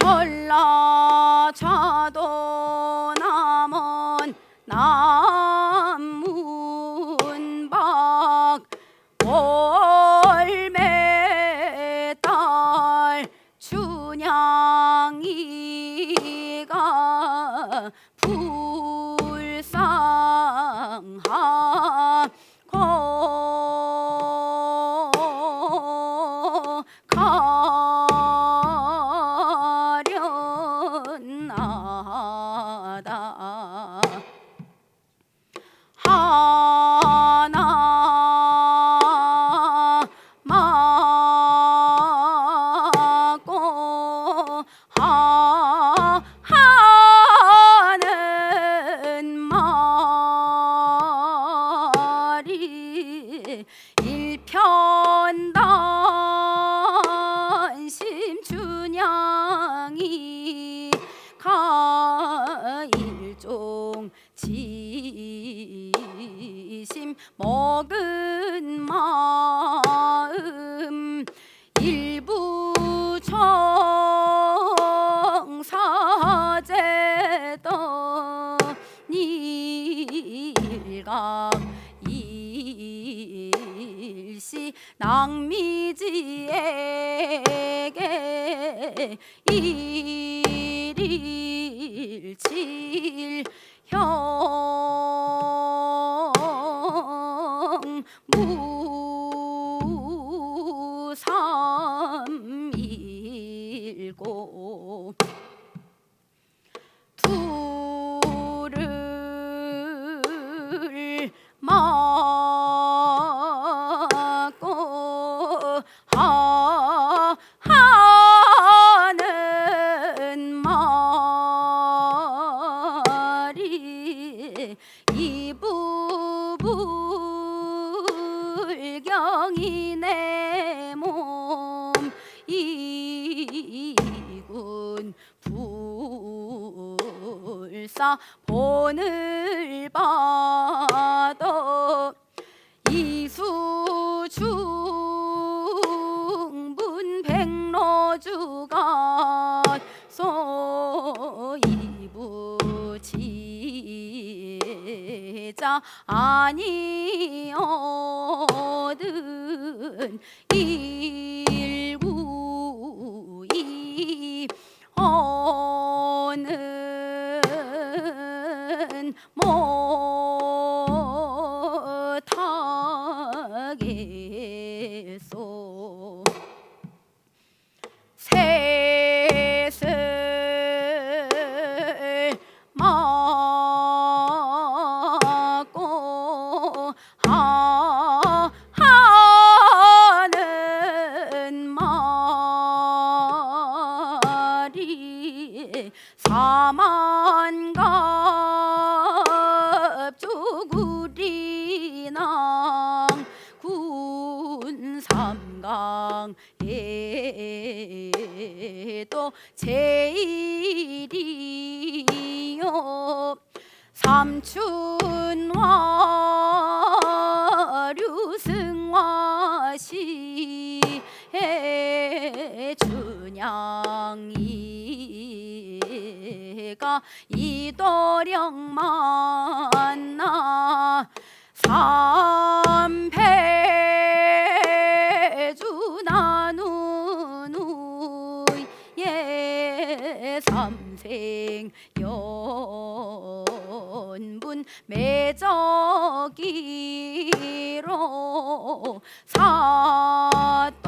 전라 일시 낭미지에게 일일칠 형 무삼일고 둘을 맞 불사 본을 봐도 이수중분 백로주가 소이부지자 아니어든 삼춘화 류승화시에 춘향이가 이도령 만나 삼패주 나누는 후에 삼생 연분 매저기로 사또고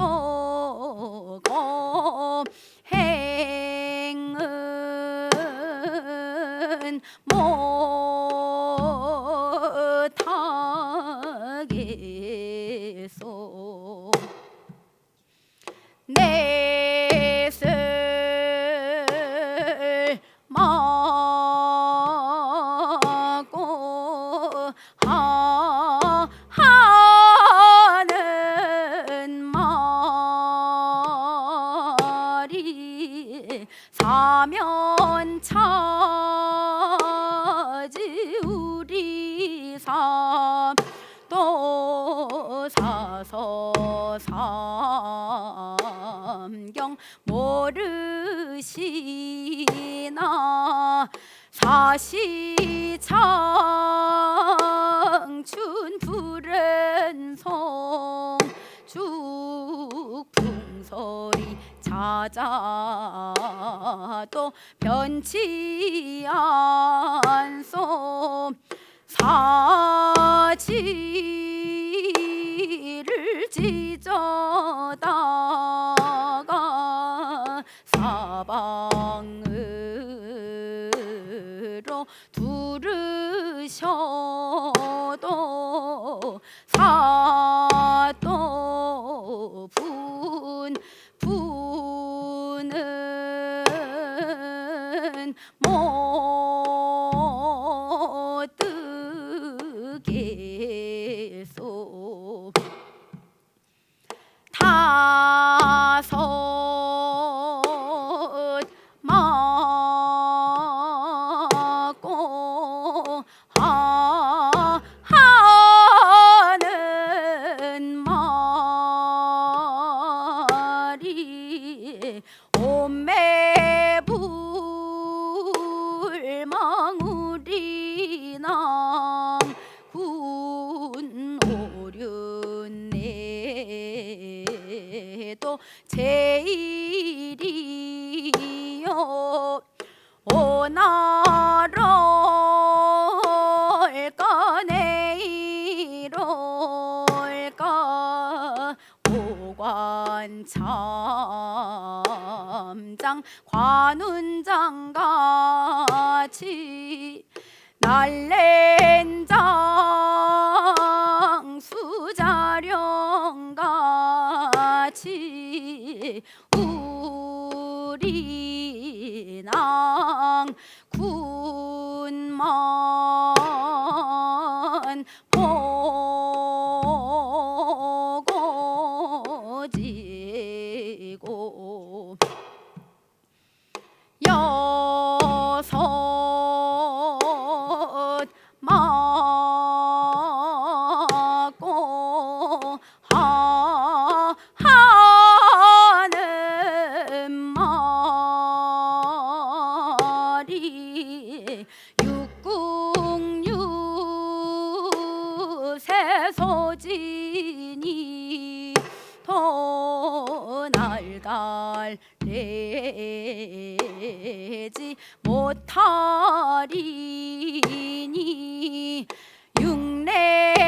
감경 모르시나 사시창춘 푸른 송 죽 풍소리 찾아도 변치 않소. 사지 제일이요 오나랄까 내일올까? 오관참장 관운장 같이 날랜장 수자령 같이 우리 낭군만 새소진이 더 날달래지 못하리니 육내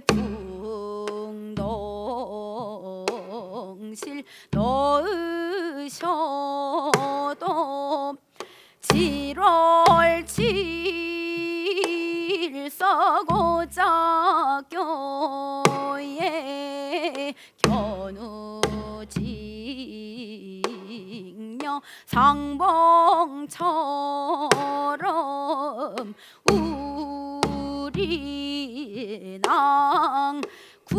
풍동실 넣으셔도 칠월 칠 서고자 교에 견우직녀 상봉처럼 우리 낭군만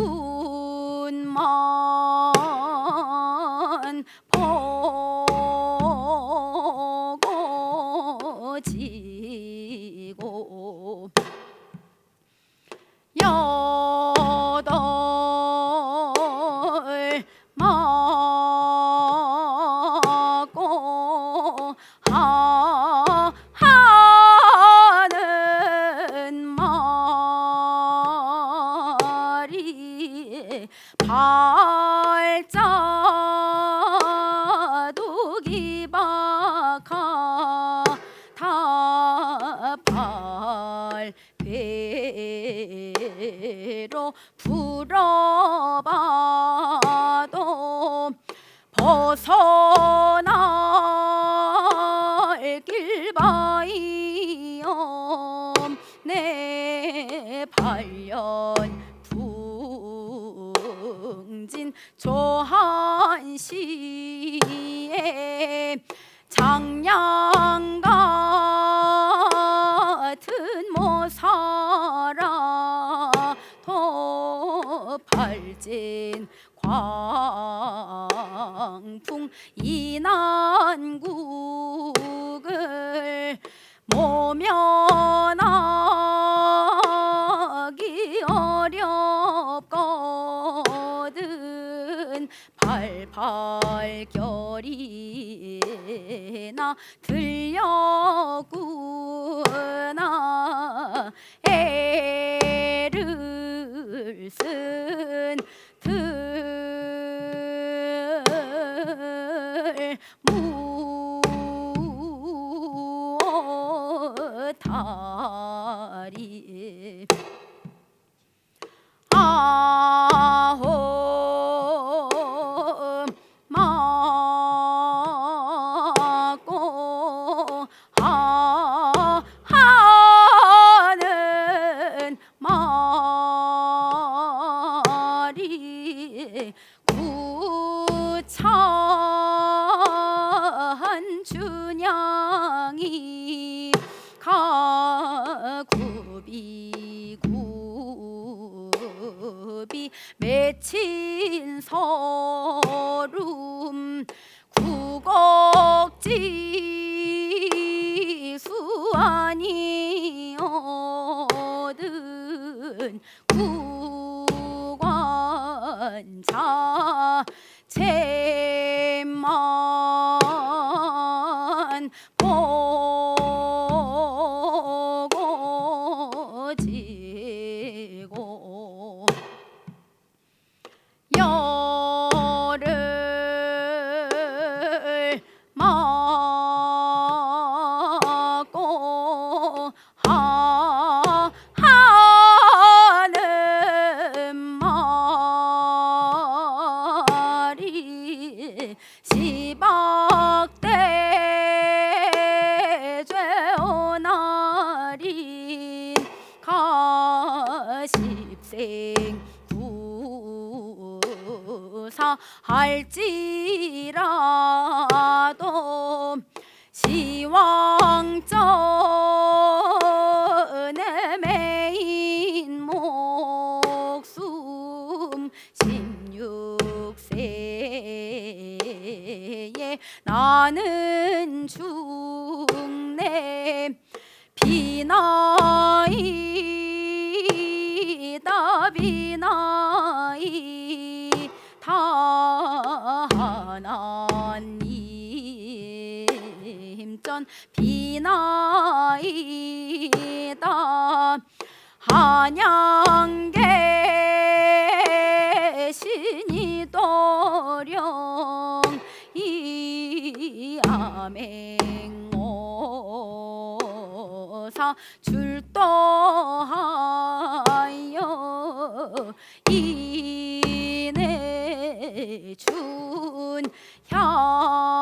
보고 지고 여덟 맞고 하 벗어나 길바이여 내 발년 풍진 조한시의 장량 발진 광풍 이난국을 모면하기 어렵거든. 발발결이나 들려구나. 애를 구관자 사 할지라도 시왕전에 메인 목숨 16세에 나는 죽네. 비나이다 비나이 다 하나님 전 비나이다. 한양계 신이 도령 이 암행모사 출도하여 이내 준 향